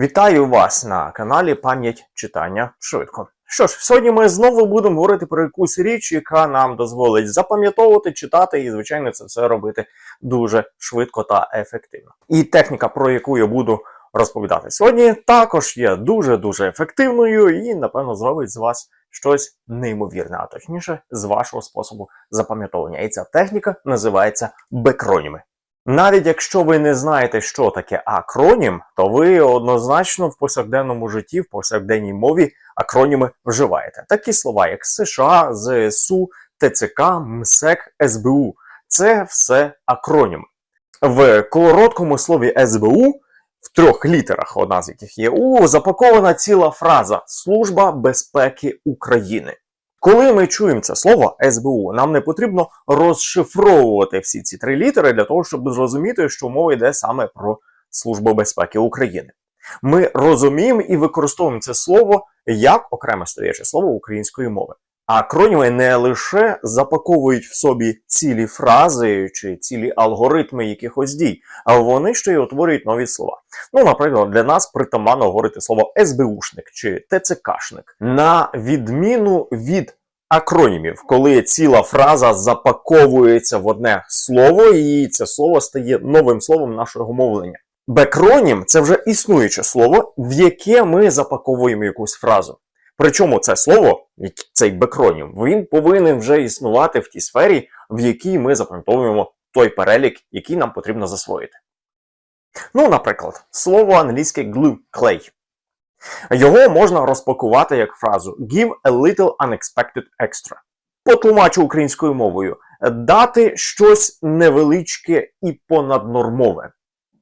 Вітаю вас на каналі Пам'ять читання швидко. Що ж, сьогодні ми знову будемо говорити про якусь річ, яка нам дозволить запам'ятовувати, читати і, звичайно, це все робити дуже швидко та ефективно. І техніка, про яку я буду розповідати сьогодні, також є дуже дуже ефективною і, напевно, зробить з вас щось неймовірне, а точніше, з вашого способу запам'ятовування. І ця техніка називається бекроніми. Навіть якщо ви не знаєте, що таке акронім, то ви однозначно в повсякденному житті, в повсякденній мові акроніми вживаєте. Такі слова, як США, ЗСУ, ТЦК, МСЕК, СБУ. Це все акроніми. В короткому слові СБУ, в трьох літерах, одна з яких є У, запакована ціла фраза Служба безпеки України. Коли ми чуємо це слово СБУ, нам не потрібно розшифровувати всі ці три літери для того, щоб зрозуміти, що мова йде саме про Службу безпеки України. Ми розуміємо і використовуємо це слово як окреме стояче слово української мови. А акроніми не лише запаковують в собі цілі фрази чи цілі алгоритми якихось дій, а вони ще й утворюють нові слова. Ну, наприклад, для нас притаманно говорити слово СБУшник чи ТЦКшник, на відміну від акронімів, коли ціла фраза запаковується в одне слово, і це слово стає новим словом нашого мовлення. Бекронім це вже існуюче слово, в яке ми запаковуємо якусь фразу. Причому це слово, цей бекронім, він повинен вже існувати в тій сфері, в якій ми запам'ятовуємо той перелік, який нам потрібно засвоїти. Ну, наприклад, слово англійське glue – клей. Його можна розпакувати як фразу give a little unexpected extra. Потлумачу українською мовою дати щось невеличке і понаднормове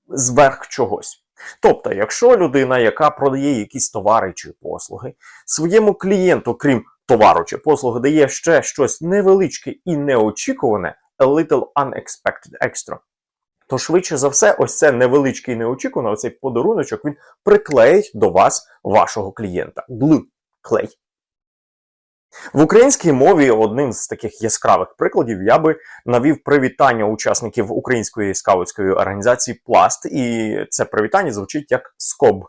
зверх чогось. Тобто, якщо людина, яка продає якісь товари чи послуги, своєму клієнту, крім товару чи послуги, дає ще щось невеличке і неочікуване, a little unexpected extra, то швидше за все, ось це невеличке і неочікуване, оцей подаруночок, він приклеїть до вас вашого клієнта. Glue – клей. В українській мові одним з таких яскравих прикладів я би навів привітання учасників української скаутської організації Пласт, і це привітання звучить як скоб.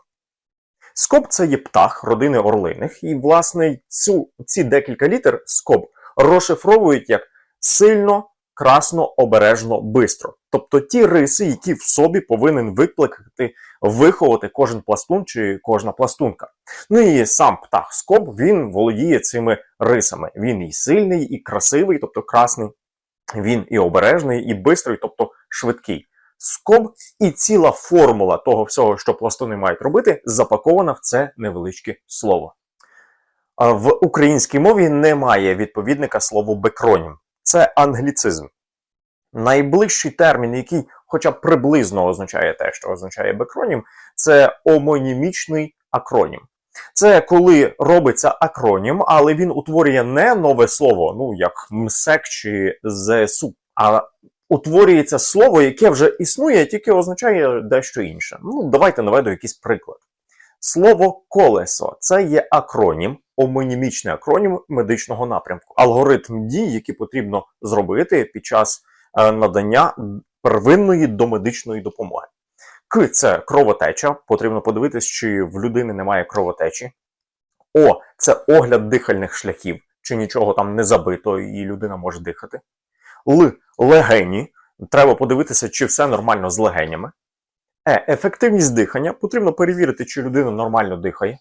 Скоб це є птах родини орлиних, і, власне, цю, ці декілька літер скоб розшифровують як сильно, красно, обережно, бистро. Тобто ті риси, які в собі повинен викликати, виховати кожен пластун чи кожна пластунка. Ну і сам птах скоб він володіє цими рисами. Він і сильний, і красивий, тобто красний. Він і обережний, і бистрий, тобто швидкий. Скоб і ціла формула того всього, що пластуни мають робити, запакована в це невеличке слово. В українській мові немає відповідника слову бекронім. Це англіцизм. Найближчий термін, який хоча б приблизно означає те, що означає бекронім, це омонімічний акронім. Це коли робиться акронім, але він утворює не нове слово, ну як МСЕК чи ЗСУ, а утворюється слово, яке вже існує, тільки означає дещо інше. Ну, давайте наведу якийсь приклад. Слово колесо це є акронім, омонімічний акронім медичного напрямку, алгоритм дій, які потрібно зробити під час е, надання первинної домедичної допомоги. К це кровотеча. Потрібно подивитись, чи в людини немає кровотечі. О, це огляд дихальних шляхів, чи нічого там не забито, і людина може дихати. Л легені. Треба подивитися, чи все нормально з легенями. Е. Ефективність дихання. Потрібно перевірити, чи людина нормально дихає.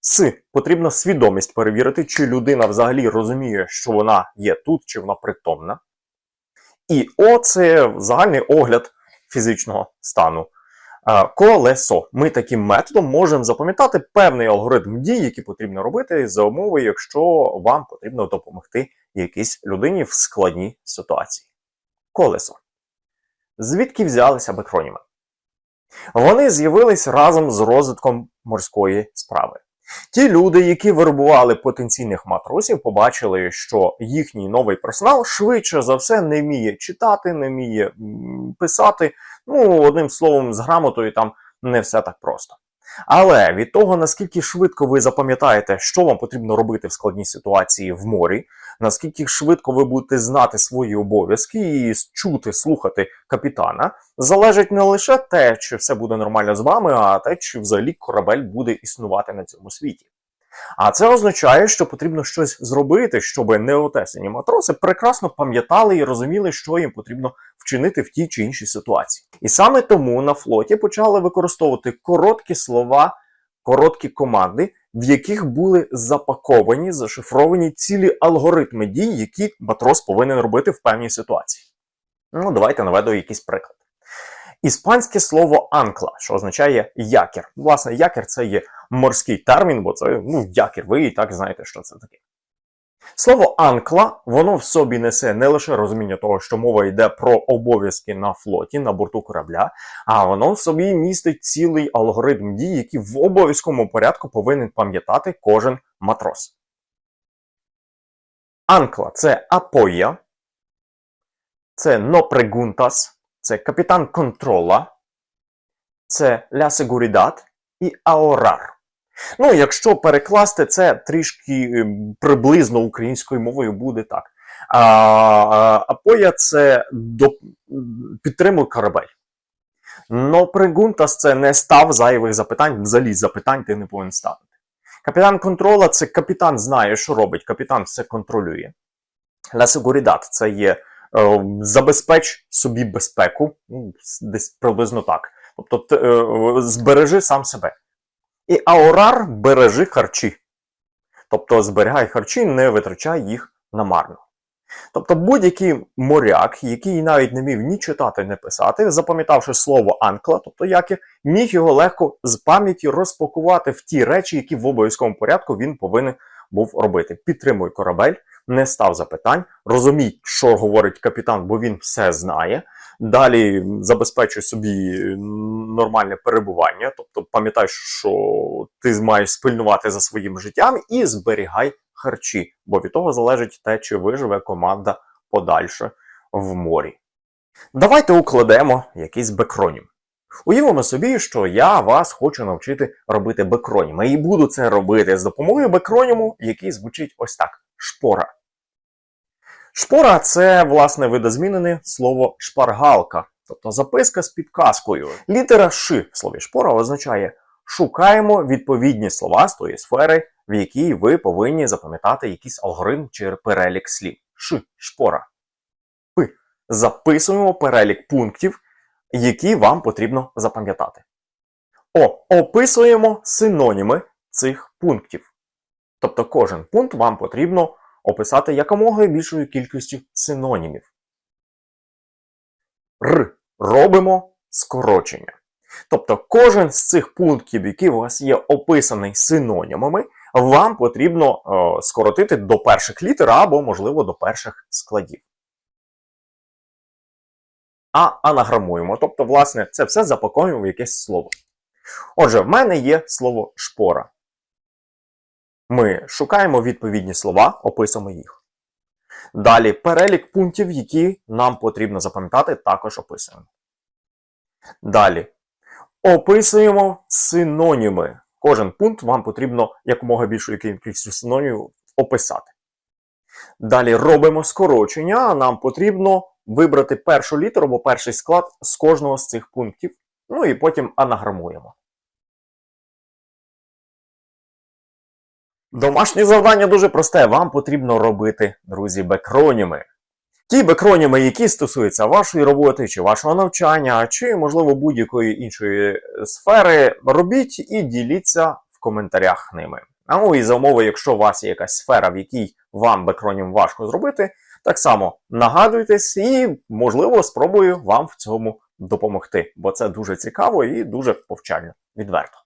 С. Потрібно свідомість перевірити, чи людина взагалі розуміє, що вона є тут, чи вона притомна. І О це загальний огляд фізичного стану. Е, Колесо. Ми таким методом можемо запам'ятати певний алгоритм дій, які потрібно робити за умови, якщо вам потрібно допомогти якійсь людині в складній ситуації. Колесо. Звідки взялися бекроніми? Вони з'явились разом з розвитком морської справи. Ті люди, які вербували потенційних матросів, побачили, що їхній новий персонал швидше за все не вміє читати, не вміє писати. Ну, одним словом, з грамотою там не все так просто. Але від того, наскільки швидко ви запам'ятаєте, що вам потрібно робити в складній ситуації в морі, наскільки швидко ви будете знати свої обов'язки і чути, слухати капітана, залежить не лише те, чи все буде нормально з вами, а те, чи взагалі корабель буде існувати на цьому світі. А це означає, що потрібно щось зробити, щоб неотесані матроси прекрасно пам'ятали і розуміли, що їм потрібно вчинити в тій чи іншій ситуації. І саме тому на флоті почали використовувати короткі слова, короткі команди, в яких були запаковані, зашифровані цілі алгоритми дій, які матрос повинен робити в певній ситуації. Ну, давайте наведу якийсь приклад. Іспанське слово анкла, що означає якір. Власне, якір це є морський термін, бо це ну, якір, ви і так знаєте, що це таке. Слово анкла, воно в собі несе не лише розуміння того, що мова йде про обов'язки на флоті, на борту корабля, а воно в собі містить цілий алгоритм дій, які в обов'язковому порядку повинен пам'ятати кожен матрос. Анкла це апоя, це no це капітан контрола, це la seguridad і аорар. Ну, якщо перекласти це трішки е, приблизно українською мовою буде так. А, Апоя це до, підтримує корабель. Но пригунтас це не став зайвих запитань, взагалі запитань ти не повинен ставити. Капітан контрола це капітан знає, що робить, капітан все контролює. La seguridad – це є забезпеч собі безпеку, ну, десь приблизно так. Тобто е, збережи сам себе. І аорар бережи харчі. Тобто зберігай харчі, не витрачай їх намарно. Тобто будь-який моряк, який навіть не вмів ні читати, ні писати, запам'ятавши слово анкла, тобто якір, міг його легко з пам'яті розпакувати в ті речі, які в обов'язковому порядку він повинен був робити. Підтримуй корабель, не став запитань, розумій, що говорить капітан, бо він все знає. Далі забезпечуй собі нормальне перебування, тобто пам'ятай, що ти маєш спильнувати за своїм життям і зберігай харчі, бо від того залежить те, чи виживе команда подальше в морі. Давайте укладемо якийсь бекронім. Уявимо собі, що я вас хочу навчити робити бекроніми, і буду це робити з допомогою бекроніму, який звучить ось так: шпора. Шпора це, власне, видозмінене слово шпаргалка, тобто записка з підказкою. Літера Ш в слові шпора означає шукаємо відповідні слова з тої сфери, в якій ви повинні запам'ятати якийсь алгоритм чи перелік слів. Ш шпора. П. Записуємо перелік пунктів, які вам потрібно запам'ятати. О. Описуємо синоніми цих пунктів. Тобто кожен пункт вам потрібно описати якомога більшою кількістю синонімів. Р. Робимо скорочення. Тобто кожен з цих пунктів, які у вас є описаний синонімами, вам потрібно е, скоротити до перших літер або, можливо, до перших складів. А анаграмуємо. Тобто, власне, це все запакуємо в якесь слово. Отже, в мене є слово шпора. Ми шукаємо відповідні слова, описуємо їх. Далі перелік пунктів, які нам потрібно запам'ятати, також описуємо. Далі описуємо синоніми. Кожен пункт вам потрібно якомога більшою кількістю синонімів описати. Далі робимо скорочення, нам потрібно вибрати першу літеру або перший склад з кожного з цих пунктів. Ну і потім анаграмуємо. Домашнє завдання дуже просте. Вам потрібно робити, друзі, бекроніми. Ті бекроніми, які стосуються вашої роботи, чи вашого навчання, чи, можливо, будь-якої іншої сфери, робіть і діліться в коментарях ними. А ну і за умови, якщо у вас є якась сфера, в якій вам бекронім важко зробити, так само нагадуйтесь і, можливо, спробую вам в цьому допомогти, бо це дуже цікаво і дуже повчально, відверто.